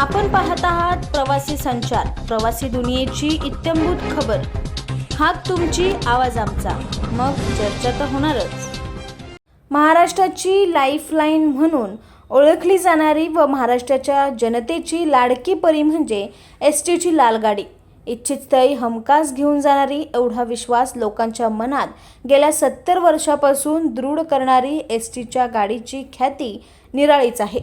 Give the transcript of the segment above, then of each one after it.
आपण पाहत आहात प्रवासी संचार प्रवासी दुनियेची इत्यंभूत खबर. हात तुमची आवाज आमचा. मग चर्चा तर होणारच. महाराष्ट्राची लाईफलाईन म्हणून ओळखली जाणारी व महाराष्ट्राच्या जनतेची लाडकी परी म्हणजे एस टीची लालगाडी इच्छित स्थळी हमखास घेऊन जाणारी एवढा विश्वास लोकांच्या मनात गेल्या सत्तर वर्षापासून दृढ करणारी एस टीच्या गाडीची ख्याती निराळीच आहे.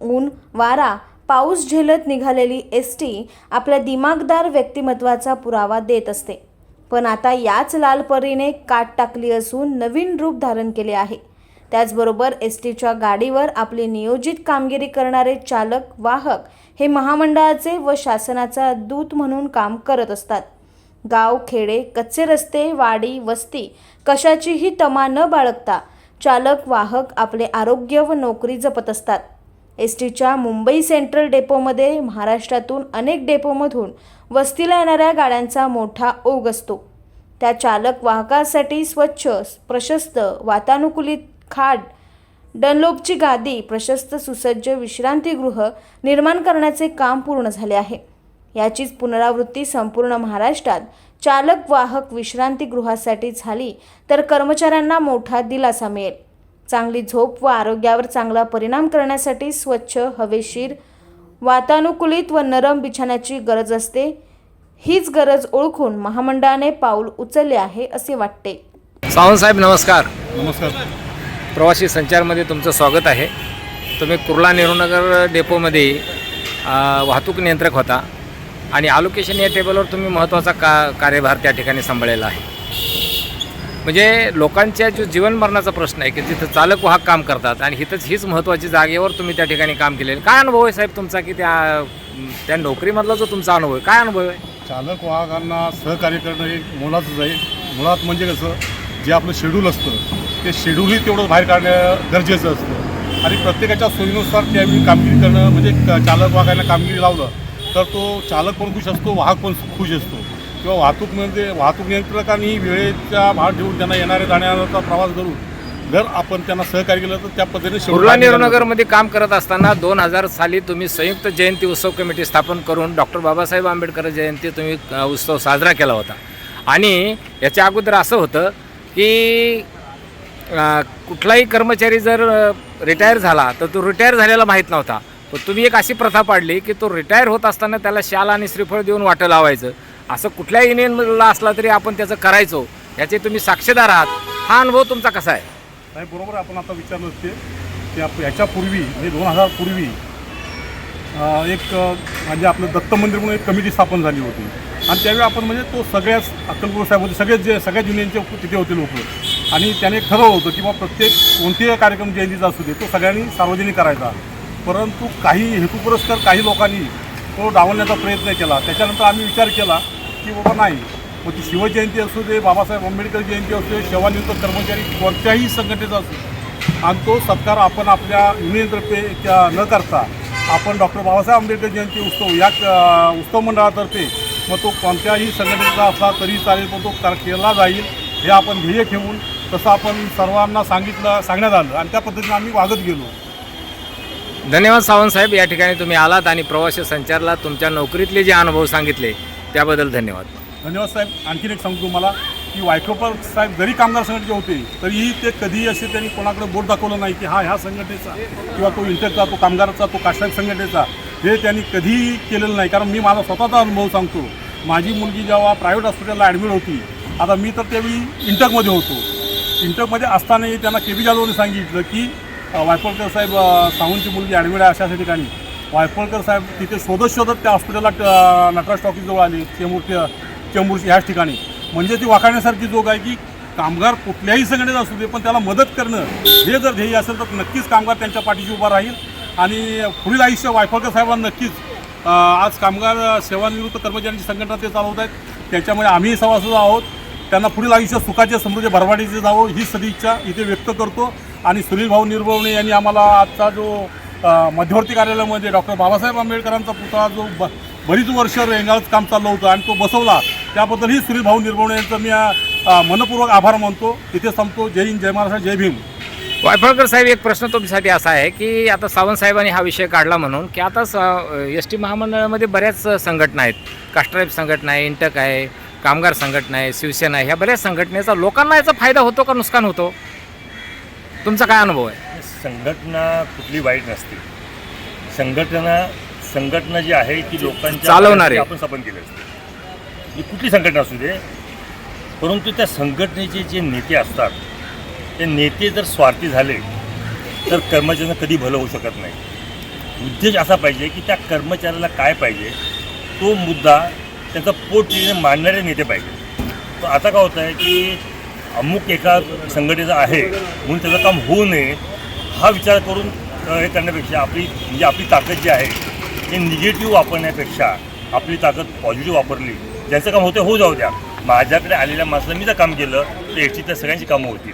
ऊन वारा पाऊस झेलत निघालेली एस टी आपल्या दिमागदार व्यक्तिमत्वाचा पुरावा देत असते. पण आता याच लालपरीने काट टाकली असून नवीन रूप धारण केले आहे. त्याचबरोबर एस टीच्या गाडीवर आपली नियोजित कामगिरी करणारे चालक वाहक हे महामंडळाचे व शासनाचा दूत म्हणून काम करत असतात. गाव खेडे कच्चे रस्ते वाडी वस्ती कशाचीही तमा न बाळगता चालक वाहक आपले आरोग्य व नोकरी जपत असतात. एस टीच्या मुंबई सेंट्रल डेपोमध्ये महाराष्ट्रातून अनेक डेपोमधून वस्तीला येणाऱ्या गाड्यांचा मोठा ओघ असतो. त्या चालक वाहकासाठी स्वच्छ प्रशस्त वातानुकूलित खाट डनलोपची गादी प्रशस्त सुसज्ज विश्रांतीगृह निर्माण करण्याचे काम पूर्ण झाले आहे. याचीच पुनरावृत्ती संपूर्ण महाराष्ट्रात चालक वाहक विश्रांतीगृहासाठी झाली तर कर्मचाऱ्यांना मोठा दिलासा मिळेल. चांगली झोप व आरोग्यावर चांगला परिणाम करण्यासाठी स्वच्छ हवेशीर वातानुकूलित व नरम बिछाण्याची गरज असते. हीच गरज ओळखून महामंडळाने पाऊल उचलले आहे असे वाटते. सावंत साहेब नमस्कार. नमस्कार. प्रवासी संचारमध्ये तुमचं स्वागत आहे. तुम्ही कुर्ला नेहरूनगर डेपोमध्ये वाहतूक नियंत्रक होता आणि आलोकेशन या टेबलवर तुम्ही महत्त्वाचा का कार्यभार त्या ठिकाणी सांभाळलेला आहे. म्हणजे लोकांच्या जो जीवन मरणाचा प्रश्न आहे की जिथं चालक वाहक काम करतात आणि हिथंच हीच महत्त्वाची जागेवर तुम्ही त्या ठिकाणी काम केलेलं काय अनुभव आहे साहेब तुमचा की त्या त्या नोकरीमधला जो तुमचा अनुभव आहे काय अनुभव आहे? चालक वाहकांना सहकार्य करणं हे मोलाचंच आहे. मुळात म्हणजे कसं जे आपलं शेड्यूल असतं ते शेड्यूलही तेवढं बाहेर काढणं गरजेचं असतं. आणि प्रत्येकाच्या सोयीनुसार त्यावेळी कामगिरी करणं म्हणजे चालक वाहकांना कामगिरी लावलं तर तो चालक पण खुश असतो वाहक पण खुश असतो. किंवा वाहतूक म्हणजे वाहतूक नियंत्रकांनी वेळेच्या भार ठेवून त्यांना येणाऱ्या जाण्याचा प्रवास करून जर आपण त्यांना सहकार्य केलं तर त्या पद्धतीने कुर्ला जातं. नेहरूनगरमध्ये काम करत असताना दोन हजार साली तुम्ही संयुक्त जयंती उत्सव कमिटी स्थापन करून डॉक्टर बाबासाहेब आंबेडकर जयंती तुम्ही अ, उत्सव साजरा केला होता. आणि याच्या अगोदर असं होतं की अ, कुठलाही कर्मचारी जर रिटायर झाला तर तो रिटायर झालेला माहीत नव्हता. पण तुम्ही एक अशी प्रथा पाडली की तो रिटायर होत असताना त्याला शाल आणि श्रीफळ देऊन वाटं लावायचं. असं कुठल्याही युनियनला असला तरी आपण त्याचं करायचो याचे तुम्ही साक्षीदार आहात. हा अनुभव तुमचा कसा आहे? नाही बरोबर आपण आता विचारलं असते की आप याच्यापूर्वी म्हणजे दोन हजार पूर्वी एक म्हणजे आपलं दत्त मंदिर म्हणून एक कमिटी स्थापन झाली होती. आणि त्यावेळी आपण म्हणजे तो सगळ्याच अक्कलपूर साहेब होते सगळेच जे सगळ्या युनियनचे तिथे होते लोक. आणि त्याने ठरवलं होतं की बा प्रत्येक कोणतेही कार्यक्रम जयंतीचा असू दे तो सगळ्यांनी सार्वजनिक करायचा. परंतु काही हेतुपुरस्कर काही लोकांनी तो डावलण्याचा प्रयत्न केला. त्याच्यानंतर आम्ही विचार केला की बाबा नाही. मग ती शिवजयंती असू दे बाबासाहेब आंबेडकर जयंती असू दे सेवानिवृत्त कर्मचारी कोणत्याही संघटनेचा असू आणि तो सत्कार आपण आपल्या युनियनतर्फे त्या न करता आपण डॉक्टर बाबासाहेब आंबेडकर जयंती उत्सव या उत्सव मंडळातर्फे मग तो कोणत्याही संघटनेचा असला तरी चालेल पण तो कर- केला जाईल हे आपण ध्येय ठेवून तसं आपण सर्वांना सांगितलं सांगण्यात आलं आणि त्या पद्धतीने आम्ही वागत गेलो. धन्यवाद सावंत साहेब. या ठिकाणी तुम्ही आलात आणि प्रवासी संचारला तुमच्या नोकरीतले जे अनुभव सांगितले त्याबद्दल धन्यवाद. धन्यवाद साहेब. आणखीन एक सांगतो तुम्हाला की वायकोपर साहेब जरी कामगार संघटनेचे होते तरीही ते कधीही असे त्यांनी कोणाकडे बोट दाखवलं नाही की हा ह्या संघटनेचा किंवा तो इंटरचा तो कामगाराचा तो काश्मीर संघटनेचा हे त्यांनी कधीही केलेलं नाही. कारण मी माझा स्वतःचा अनुभव सांगतो. माझी मुलगी जेव्हा प्रायव्हेट हॉस्पिटलला ॲडमिट होती आता मी तर त्यावेळी इंटकमध्ये होतो. इंटकमध्ये असतानाही त्यांना के बी जाधवने सांगितलं की अ, साहेब सावंतची मुलगी ॲडमिट आहे अशा ठिकाणी वायफळकर साहेब तिथे शोधत शोधत त्या हॉस्पिटलला नटराज टॉकीजवळ आले चेंबूर चेंबूर ह्याच ठिकाणी. म्हणजे ती वाकण्यासारखी जोग आहे की कामगार कुठल्याही संघटनेत असू दे पण त्याला मदत करणं हे जर ध्येय असेल तर नक्कीच कामगार त्यांच्या पाठीशी उभा राहील. आणि पुढील आयुष्य वायफळकर साहेबांना नक्कीच आज कामगार सेवानिवृत्त कर्मचाऱ्यांची संघटना ते चालवत आहेत. त्याच्यामुळे आम्ही सभासद आहोत. त्यांना पुढील आयुष्य सुखाचे समृद्धी भरवाडीचे जावं ही सदिच्छा इथे व्यक्त करतो. आणि सुनील भाऊ निर्भवणे यांनी आम्हाला आजचा जो मध्यवर्ती कार्यालयामध्ये डॉक्टर बाबासाहेब आंबेडकरांचा पुतळा जो ब बरीच वर्ष रेंगाळच काम चाललं होतं आणि तो बसवला त्याबद्दलही सुनील भाऊ निर्भवणे यांचं मी मनपूर्वक आभार मानतो. तिथे संपतो. जय हिंद जय महाराष्ट्र जय भीम. वायफळकर साहेब एक प्रश्न तुमच्यासाठी असा आहे की आता सावंत साहेबांनी हा विषय काढला म्हणून की आता स एस टी महामंडळामध्ये बऱ्याच संघटना आहेत. कास्ट्राईब संघटना आहे इंटक आहे कामगार संघटना आहे शिवसेना आहे. ह्या बऱ्याच संघटनेचा लोकांना याचा फायदा होतो का नुकसान होतो? तुमचा काय अनुभव आहे? संघटना कुठली वाईट नसते. संघटना संघटना जी आहे ती लोकांच्या चालवणारे. आपण स्थापन केली असते. ही कुठली संघटना असू दे परंतु त्या संघटनेचे जे नेते असतात ते नेते जर स्वार्थी झाले तर कर्मचाऱ्यांना कधी भलं होऊ शकत नाही. उद्देश असा पाहिजे की त्या कर्मचाऱ्याला काय पाहिजे तो मुद्दा त्याचा पोट मांडणारे नेते पाहिजे. तर आता काय होतं आहे की अमुक एका संघटनेचा आहे म्हणून त्याचं काम होऊ नये हा विचार करून हे करण्यापेक्षा आपली म्हणजे आपली ताकद जी आहे ते निगेटिव्ह वापरण्यापेक्षा आपली ताकद पॉझिटिव्ह वापरली. ज्यांचं काम होतं होऊ जाऊ द्या. माझ्याकडे आलेल्या माणसाला मी जर काम केलं तर एसटीच्या सगळ्यांची कामं होतील.